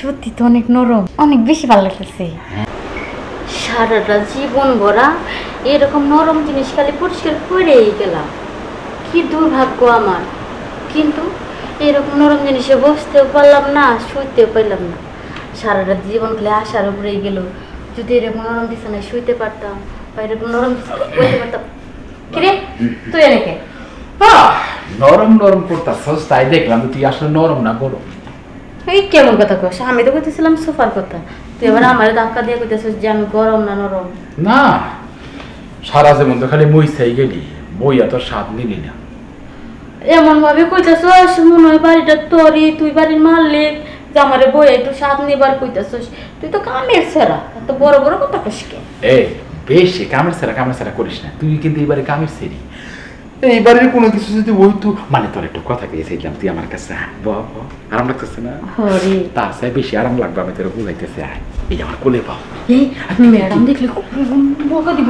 সত্যি তো অনেক নরম অনেক বেশি ভালো লাগতেছে। সারাটা জীবন ভরা এরকম নরম জিনিস খালি পরিষ্কার করেই গেলাম। কি দুর্ভাগ্য আমার। কিন্তু এরকম নরম জিনিসে বসতেও পারলাম না শুইতেও পারলাম না। সারাটা জীবন খালি আশার উপরেই গেল। যদি এরকম নরম বিছানায় শুইতে পারতাম বা এরকম নরম বসতে পারতাম। কিরে তুই এনেকে নরম নরম করতাছস তাই দেখলাম তুই আসলে নরম না গরম। এই কেমন কথা কস? আমি তো কইতেছিলাম সোফার কথা। তুই এবার আমার ধাক্কা দিয়ে কইতেছিস যে আমি গরম না নরম। না সারা যেমন তো খালি মই চাই গেলি বইয়া তো স্বাদ নিলি না। এমন ভাবে কইতেছস মনে হয় বাড়িটা তোরই তুই বাড়ির মালিক যে আমারে বই একটু স্বাদ নিবার কইতেছস। তুই তো কামের সেরা এত বড় বড় কথা কস কে এই বেশি কামের সেরা কামের সেরা করিস না। তুই কিন্তু এইবারে কামের সেরি। এইবারে কোনো কিছু যদি ওই তো মানে তোর একটু কথা পেয়েছিলাম তুই আমার কাছে। আরাম লাগতেছে না? তার বেশি আরাম লাগবে আমি তোর বুঝাইতেছি এই আমার কোলে পাও। ম্যাডাম দেখলে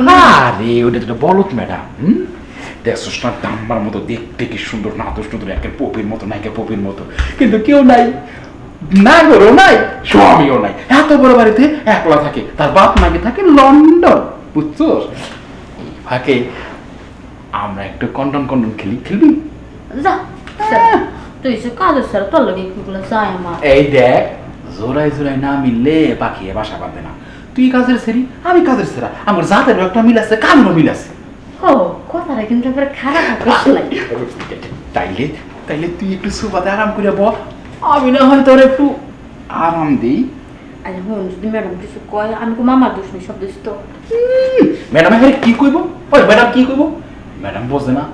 আরে ওটা তো বলত ম্যাডাম হুম? দেখছিস না দাম্বার মতো দেখতে কি সুন্দর না দোষ নতুন একের পপির মতো না একের পপির মতো। কিন্তু কেউ নাই। না গরো নাই স্বামীও নাই। এত বড় বাড়িতে একলা থাকে তার বাপ নাকি থাকে লন্ডন বুঝছোস? এই ফাঁকে আমরা একটু কন্ডন কন্ডন খেলি খেলবি? যা তুই সে কাজের স্যার তোর লগে এগুলো যায় আমার। এই দেখ জোড়াই জোড়াই না মিললে পাখিয়ে বাসা বাঁধে না। তুই কাজের সেরি আমি কাজের সেরা। আমার জাতেরও একটা মিল আছে কামেরও মিল আছে। ও কথাটা কিন্তু এবার খারাপ তাইলে তাইলে তুই একটু সুবাদে আরাম করে ব আমি না হয় তোর একটু আরাম দিই। আরে হুন যদি ম্যাডাম কিছু কয় আমি কো মামার দোষ নেই সব দোষ তো ম্যাডাম এখানে কি কইব? ওই ম্যাডাম কি কইব? ম্যাডাম বোঝে না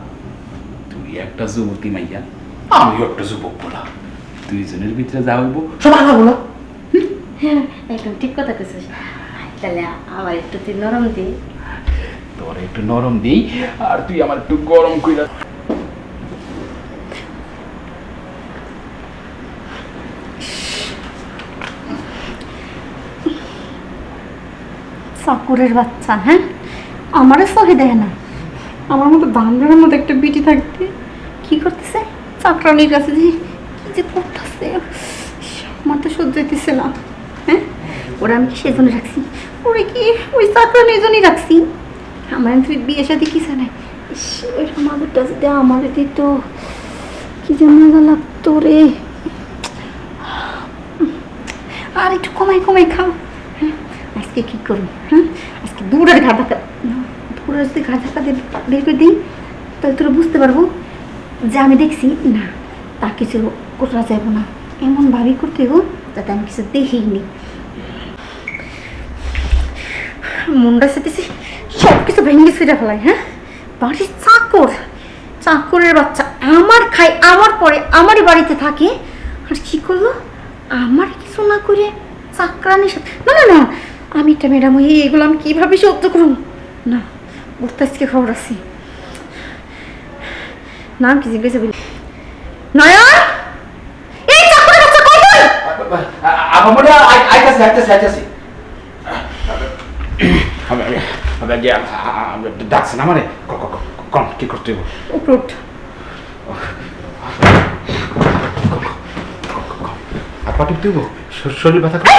তুই একটা যুবতী মাইয়া আমিও একটা যুবক বলা। দুইজনের ভিতরে যা হইব সব আলা বলা। হ্যাঁ একদম ঠিক কথা কইছিস। তাহলে আমার একটু তুই নরম দি। তোর একটু নরম দিই আর তুই আমার একটু গরম কইরা চাকুরের বাচ্চা হ্যাঁ? আমারও সহি দেয় না। আমার মতো বান্ধবের মতো একটা বিটি থাকতে কি করতেছে? চাকরানির কাছে যে কি যে করতেছে? আমার তো সহ্য হইতেছে না। হ্যাঁ? ওরা আমি কি সেজন্য রাখছি? ওরে কি ওই চাকরানির জন্যই রাখছি? আমার তুই বিয়ে সাথে কি জানাই ওই মাদুরটা যদি আমার দিত, কি যে মজা লাগতো রে। আর একটু কমাই কমাই খাও। হ্যাঁ? আজকে কি করুন হ্যাঁ? আজকে দূরের ঘা দূরে যদি ধাক্কা দিয়ে বের করে দিই, তাহলে তোরা বুঝতে পারব যে আমি দেখছি, না তা কিছু করা যাব না। এমন ভাবি করতে গো যাতে আমি কিছু দেখিনি মুন্ডা সেতেছি সব কিছু ভেঙে ফিরে ফেলাই হ্যাঁ? বাড়ির চাকর, চাকরের বাচ্চা, আমার খাই, আমার পরে, আমারই বাড়িতে থাকে। আর কি করল আমার কিছু না করে চাকরানির সাথে না না না, আমি একটা ম্যাডাম হয়ে এগুলো আমি কীভাবে সহ্য করুন না। ওর খবর আছে নাম কি জিজ্ঞাসা বলি নয়ন এই চাকরের বাচ্চা কই তুই আমার আইতাছি আইতাছি আইতাছি আমি আমি আমি গিয়ে ডাকছেন আমারে কন কি করতে হইব উপরে আর পা টিপতে শরীর ব্যথা করে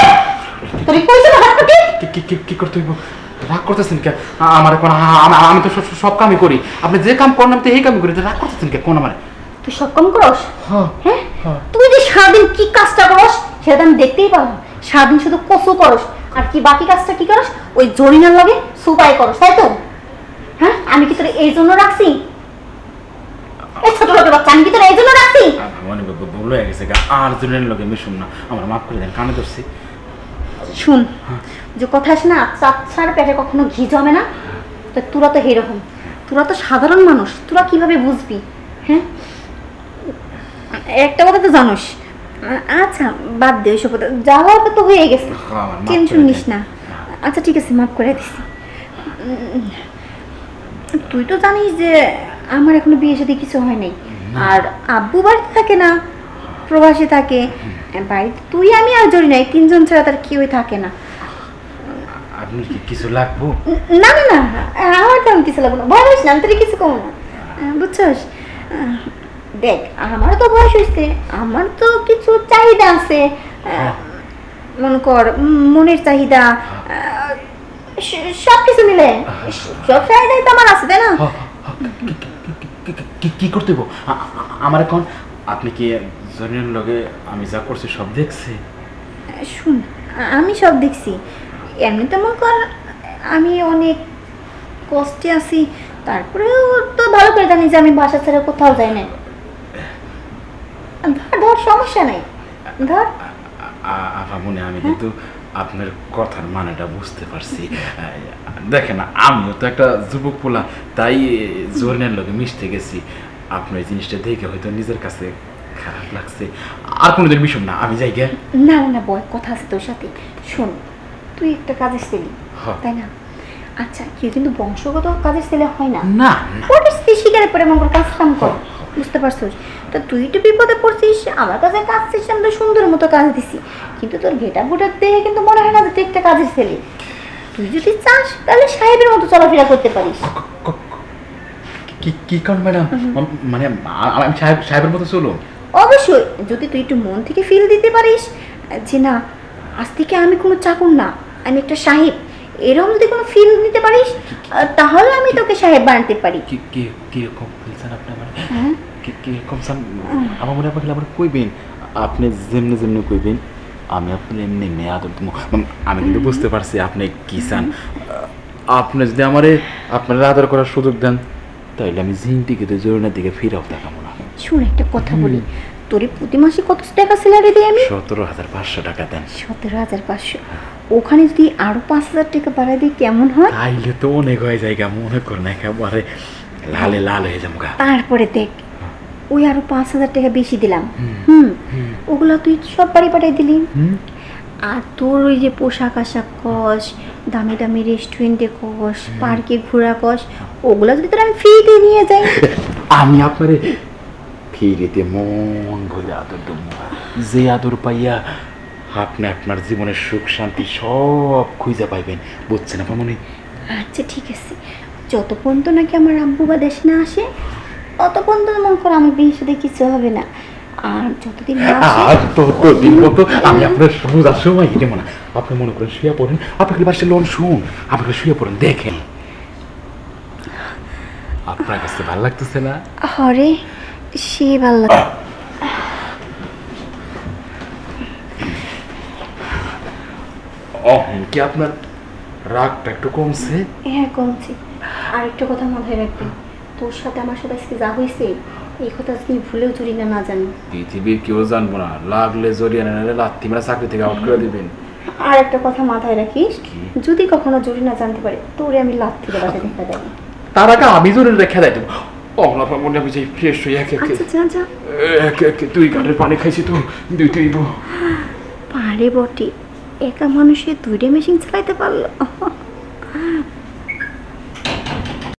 তোর কইছে না হাত পাটি কি- কি কি- করতে হইব রাগ করতেছেন কে? আমার এখন আমি তো সব- কামই করি। আপনি যে কাম করেন আমি তো এই কামই করি। রাগ করতেছেন কে? কোন আমার? তুই সব কম করস? হ্যাঁ হ্যাঁ? হ্যাঁ। তুই যে সারাদিন কি কাজটা করস সেটা আমি দেখতেই পারলাম সারাদিন শুধু কসু করস। আর কি বাকি কাজটা কি করস? ওই জরিনার লাগে সুপাই করস তাই তো? হ্যাঁ? আমি কি তোর এই জন্য রাখছি? এই ছোট লোকের বাচ্চা আমি কি তোর এই জন্য রাখছি? মানে ভুল হয়ে গেছে গা। আর জনের লোকে মিশুন না। আমার মাফ করে দেন কানে ধরছি। শুন যে কথা আছে না চাচ্ছার পেটে কখনো ঘি জমে না? তো তোরা তো এরকম তোরা তো সাধারণ মানুষ তোরা কীভাবে বুঝবি? হ্যাঁ? একটা কথা তো জানোস আচ্ছা বাদ দে ওইসব কথা যা হওয়ার তো হয়ে গেছে। হ্যাঁ, টেনশন নিস না। আচ্ছা ঠিক আছে মাফ করে দিছি। তুই তো জানিস যে আমার এখনও বিয়ে সাথে কিছু হয় নাই। আর আব্বু বাড়িতে থাকে না প্রবাসী থাকে। বাড়িতে তুই আমি আর জড়ি নাই তিনজন ছাড়া তার কেউই থাকে না। আপনি কি কিছু লাগবো? না না না আমার তেমন কিছু লাগবে না। বয়স না আমি কিছু কম না। বুঝছস? দেখ আমারও তো বয়স হয়েছে আমার তো কিছু চাহিদা আছে। মনে কর মনের চাহিদা সব কিছু মিলে। সব চাহিদাই তো আমার আছে তাই না? কি- করতে আমার এখন আপনি কি জরিনের লগে আমি যা করছি সব দেখছি? শুন আমি সব দেখছি। এমনিতে মনে কর আমি অনেক কষ্টে আছি। তারপরেও তো ভালো করে জানি যে আমি বাসা ছেড়ে কোথাও যাই না ধর ধর সমস্যা নাই। ধর। মনে আমি কিন্তু আপনার কথার মানেটা বুঝতে পারছি। দেখেন আমিও তো একটা যুবক পোলা তাই জোরনের লগে মিশতে গেছি। আপনার এই জিনিসটা দেখে হয়তো নিজের কাছে খারাপ লাগছে। আর কোনোদিন মিশুন না আমি যাই গে না না বয় কথা আছে তোর সাথে। শোন তুই একটা কাজের ছেলে। তাই না? আচ্ছা কেউ কিন্তু বংশগত কাজের ছেলে হয় না। না ওটা শিকারে পরে কর কাজ কাম কর? বুঝতে পারছিস? তো তুই তো বিপদে পড়ছিস আমার কাছে কাজ শেষে আমি তো সুন্দর মতো কাজ দিছি। কিন্তু তোর ঘেটা বুটার দেখে কিন্তু মনে হয় না যে তুই একটা কাজের ছেলে। তুই যদি চাস তাহলে সাহেবের মতো চলাফেরা করতে পারিস। কি কি কারণ ম্যাডাম? মানে আমি সাহেব সাহেবের মতো চলো অবশ্যই। যদি তুই একটু মন থেকে ফিল দিতে পারিস যে না আজ থেকে আমি কোনো চাকর না আমি একটা সাহেব এরকম যদি কোনো ফিল নিতে পারিস তাহলে আমি তোকে সাহেব বানাতে পারি। কি কি কীরকম ফেলছেন আপনি হ্যাঁ? কি চান আমার মনে আপনাকে আবার কইবেন আপনি যেমনি যেমনি কইবেন আমি আপনি এমনি এমনি আদর দেবো। আমি কিন্তু বুঝতে পারছি আপনি কি চান। আপনি যদি আমারে আপনার আদর করার সুযোগ দেন তাইলে আমি জিনটিকে জরুনের দিকে ফিরাও দেখাবো শুন একটা কথা বলি। তোরে প্রতি মাসে কত টাকা স্যালারি দিই আমি? সতেরো হাজার পাঁচশো টাকা দেন। সতেরো হাজার পাঁচশো। ওখানে যদি আরও পাঁচ হাজার টাকা বাড়াই দিই কেমন হয়? তাইলে তো অনেক হয়ে যায় গা, মনে করেন একেবারে লালে লাল হয়ে যাব গা। তারপরে দেখ ওই আরও পাঁচ হাজার টাকা বেশি দিলাম। হুম ওগুলা তুই সব বাড়ি পাঠাই দিলি। আর তোর ওই যে পোশাক আশাক কস দামি দামি রেস্টুরেন্টে কস পার্কে ঘোরা কস ওগুলো যদি তোর আমি ফ্রিতে নিয়ে যাই। আমি আপনারে ফিরিতে মন ভরে আদর দেবো। যে আদর পাইয়া আপনি আপনার জীবনের সুখ শান্তি সব খুঁজে পাইবেন বুঝছেন আপনার মনে? আচ্ছা ঠিক আছে। যত পর্যন্ত নাকি আমার আব্বু বা দেশে না আসে তত পর্যন্ত মনে করো আমি বিয়ে সাথে কিছু হবে না। আর যতদিন আর তো তো মতো আমি আপনার বোঝার সময় দেবো না আপনি মনে করেন শুয়ে পড়েন আপনাকে বাসে লোন শুন। আপনাকে শুয়ে পড়েন দেখেন। আপনার কাছে ভালো লাগতেছে না? হরে সে ভালো কি আপনার রাগটা একটু কমছে? হ্যাঁ কমছে। আর একটা কথা মাথায় রাখবি। তোর সাথে আমার সাথে আজকে যা হয়েছে এই কথা আজকে ভুলেও চুরি না না জানি। পৃথিবীর কেউ জানব না। লাগলে জরিয়ানা নাহলে লাত্তি মেরা চাকরি থেকে আউট করে দিবেন। আর একটা কথা মাথায় রাখিস যদি কখনো চুরি না জানতে পারে তোরে আমি লাথি দেওয়াতে দেখা দেবো। তার আগে আমি জোরে রেখে দেয় অগলা মনে আমি যাই ফ্রেশ হয়ে একে একে আচ্ছা যা যা। একে একে দুই গানের পানি খাইছি তো দুই তুই পারে বটে একা মানুষের দুইটা মেশিন চালাইতে পারল।